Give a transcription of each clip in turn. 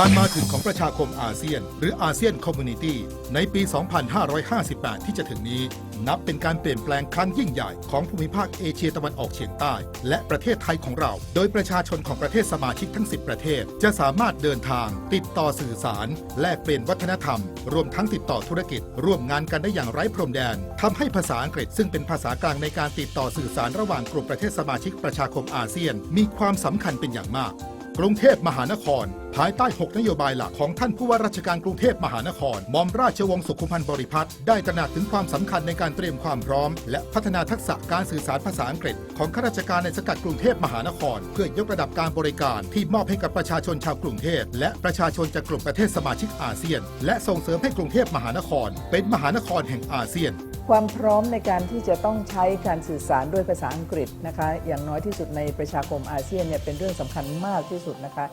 การมาถึงของประชาคมอาเซียน หรืออาเซียนคอมมูนิตี้ในปี 2558 ที่จะถึงนี้ นับเป็นการเปลี่ยนแปลงครั้งยิ่งใหญ่ของภูมิภาคเอเชียตะวันออกเฉียงใต้ และประเทศไทยของเรา โดยประชาชนของประเทศสมาชิกทั้ง 10 ประเทศ จะสามารถเดินทาง ติดต่อสื่อสาร แลกเปลี่ยนวัฒนธรรม รวมทั้งติดต่อธุรกิจ ร่วมงานกันได้อย่างไร้พรมแดนทำให้ภาษาอังกฤษซึ่งเป็นภาษากลางในการติดต่อสื่อสารระหว่างกลุ่มประเทศสมาชิกประชาคมอาเซียน มีความสำคัญเป็นอย่างมาก กรุงเทพมหานคร ภายใต้ 6 นโยบายหลักของท่านผู้ว่าราชการกรุงเทพมหานครหมอมราชวงศ์สุขุมพันธ์บริพัตรได้ตระหนักถึงความสำคัญในการเตรียมความพร้อม และพัฒนาทักษะการสื่อสารภาษาอังกฤษ ของข้าราชการในสกัดกรุงเทพมหานคร เพื่อยกระดับการบริการที่มอบให้กับประชาชนชาวกรุงเทพและประชาชนจากกลุ่มประเทศสมาชิกอาเซียน และส่งเสริมให้กรุงเทพมหานคร เป็นมหานครแห่งอาเซียน ความพร้อมในการที่จะต้องใช้การสื่อสารด้วยภาษาอังกฤษนะคะ อย่างน้อยที่สุดในประชาคมอาเซียนเนี่ยเป็นเรื่องสำคัญมากที่สุดนะคะ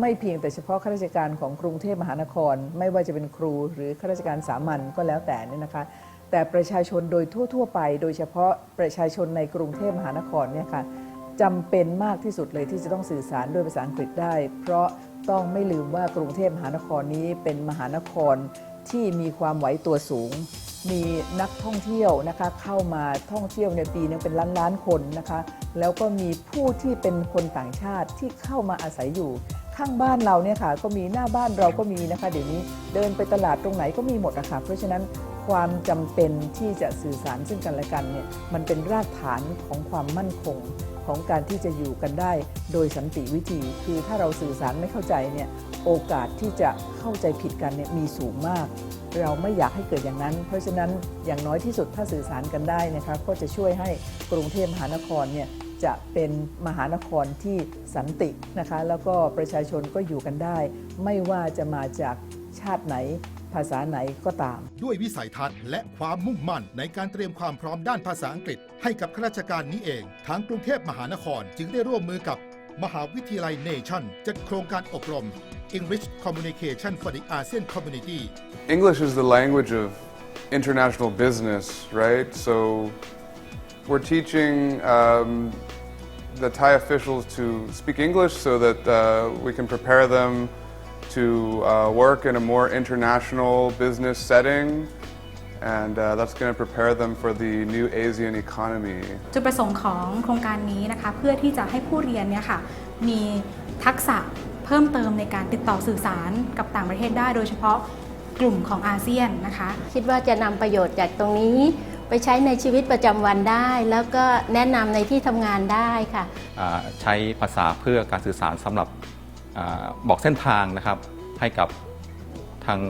ไม่เพียงแต่เฉพาะข้าราชการของกรุงเทพมหานคร ไม่ว่าจะเป็นครูหรือข้าราชการสามัญก็แล้วแต่นี่นะคะ แต่ประชาชนโดยทั่ว ๆ ไป โดยเฉพาะประชาชนในกรุงเทพมหานครเนี่ยค่ะจำเป็นมากที่สุดเลยที่จะต้องสื่อสารด้วยภาษาอังกฤษได้ เพราะต้องไม่ลืมว่ากรุงเทพมหานครนี้เป็นมหานครที่มีความไหวตัวสูง มีนักท่องเที่ยวนะคะเข้ามาท่องเที่ยวในปีนึงเป็นล้านล้านๆคนนะคะ แล้วก็มีผู้ที่เป็นคนต่างชาติที่เข้ามาอาศัยอยู่ ข้างบ้านเราเนี่ยค่ะก็มีหน้าบ้านเราก็มีนะคะเดี๋ยวนี้เดินไปตลาดตรงไหนก็มีหมดอะค่ะเพราะฉะนั้นความจำเป็นที่จะสื่อสารซึ่งกันและกันเนี่ยมันเป็นรากฐานของความมั่นคงของการที่จะอยู่กันได้ โดยสันติวิธี คือถ้าเราสื่อสารไม่เข้าใจเนี่ยโอกาสที่จะเข้าใจผิดกันเนี่ยมีสูงมาก เราไม่อยากให้เกิดอย่างนั้น เพราะฉะนั้นอย่างน้อยที่สุดถ้าสื่อสารกันได้นะคะก็จะช่วยให้กรุงเทพมหานครเนี่ย จะเป็นมหานครที่สันตินะคะ แล้วก็ประชาชนก็อยู่กันได้ ไม่ว่าจะมาจากชาติไหนภาษาไหนก็ตาม ด้วยวิสัยทัศน์และความมุ่งมั่นในการเตรียมความพร้อมด้านภาษาอังกฤษ ให้กับข้าราชการนี้เองทางกรุงเทพมหานครจึงได้ร่วมมือกับ มหาวิทยาลัยเนชั่นจัดโครงการอบรม English Communication for the ASEAN Community English is the language of international business, right? So we're teaching um, the Thai officials to speak English so that uh, we can prepare them to uh, work in a more international business setting. And uh, that's going to prepare them for the new Asian economy. จุดประสงค์ของโครงการนี้นะคะเพื่อที่จะให้ผู้เรียนเนี่ยค่ะมีทักษะเพิ่มเติมในการติดต่อสื่อสารกับต่างประเทศได้ โดยเฉพาะกลุ่มของอาเซียนนะคะ คิดว่าจะนำประโยชน์จากตรงนี้ ไปใช้ในชีวิตประจำวันได้ แล้วก็แนะนำในที่ทำงานได้ค่ะ อ่าใช้ภาษาเพื่อการสื่อสารสำหรับอาบอกเส้นทางนะครับ ให้กับทาง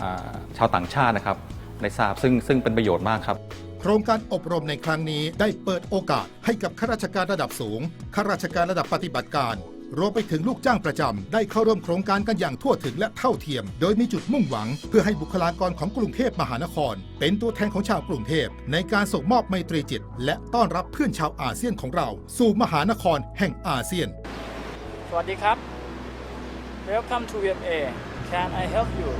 อ่าชาวต่างชาตินะครับได้ทราบซึ่งซึ่งเป็นประโยชน์มากครับ โครงการอบรมในครั้งนี้ได้เปิดโอกาสให้กับข้าราชการระดับสูง ข้าราชการระดับปฏิบัติการ รวมไปถึงลูกจ้างประจำ ได้เข้าร่วมโครงการกันอย่างทั่วถึงและเท่าเทียม โดยมีจุดมุ่งหวัง เพื่อให้บุคลากรของกรุงเทพมหานคร เป็นตัวแทนของชาวกรุงเทพ ในการส่งมอบไมตรีจิต และต้อนรับเพื่อนชาวอาเซียนของเรา สู่มหานครแห่งอาเซียน สวัสดีครับ Welcome to VMA Can I help you